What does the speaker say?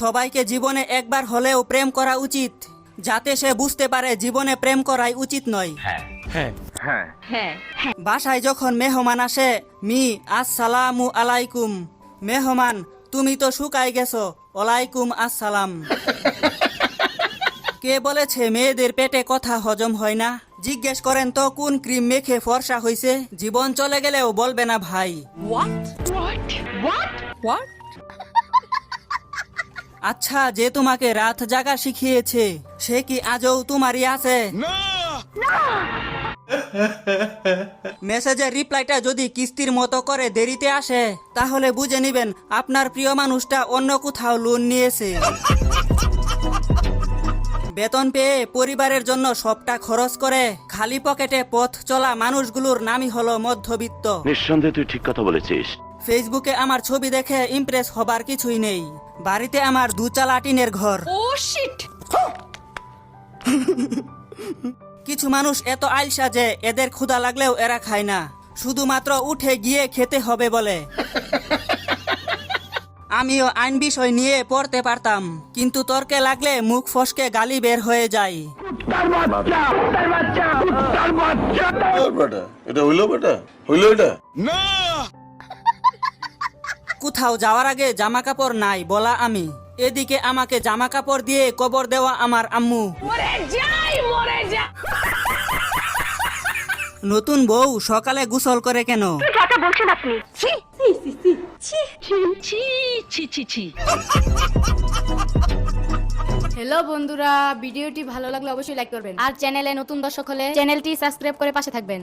সবাইকে জীবনে একবার হলেও প্রেম করা উচিত যাতে সে বুঝতে পারে জীবনে প্রেম করাই উচিত নয়। হ্যাঁ। বাসায় যখন মেহমান আসে মি আসসালামু আলাইকুম। মেহমান তুমি তো শুকাই গেছো। ওয়ালাইকুম আসসালাম। কে বলেছে মেয়েদের পেটে কথা হজম হয় না? জিজ্ঞেস করেন তো কোন ক্রিম মেখে ফর্সা হইছে? জীবন চলে গেলেও বলবে না ভাই। আচ্ছা যে তোমাকে রাত জাগা শিখিয়েছে সে কি আজও তোমারই আছে? মেসেজের রিপ্লাইটা যদি কিস্তির মতো করে দেরিতে আসে তাহলে বুঝে নিবেন আপনার প্রিয় মানুষটা অন্য কোথাও লোন নিয়েছে। বেতন পেয়ে পরিবারের জন্য সবটা খরচ করে খালি পকেটে পথ চলা মানুষগুলোর নামই হলো মধ্যবিত্ত। নিঃসন্দেহে তুই ঠিক কথা বলেছিস। ফেসবুকে আমার ছবি দেখে ইমপ্রেস হবার কিছুই নেই। বাড়িতে আমার দুচালা টিনের ঘর। ও শিট কিছু মানুষ এত আলসা যে এদের ক্ষুধা লাগলেও এরা খায় না। শুধুমাত্র উঠে গিয়ে খেতে হবে বলে। আমিও আইন বিষয় নিয়ে পড়তে পারতাম কিন্তু তর্কে লাগলে মুখ ফসকে গালি বের হয়ে যায়। এটা হইল বেটা হইল এটা। কোথাও যাওয়ার আগে জামা কাপড় নাই বলা আমি। এদিকে আমাকে জামা কাপড় দিয়ে কবর দেওয়া আমার আম্মু। মরে যাই মরে যা। নতুন বউ সকালে গোসল করে কেন? ছি ছি ছি ছি ছি হ্যালো বন্ধুরা ভিডিওটি ভালো লাগলে অবশ্যই লাইক করবেন। আর চ্যানেলে নতুন দর্শক হলে চ্যানেলটি সাবস্ক্রাইব করে পাশে থাকবেন।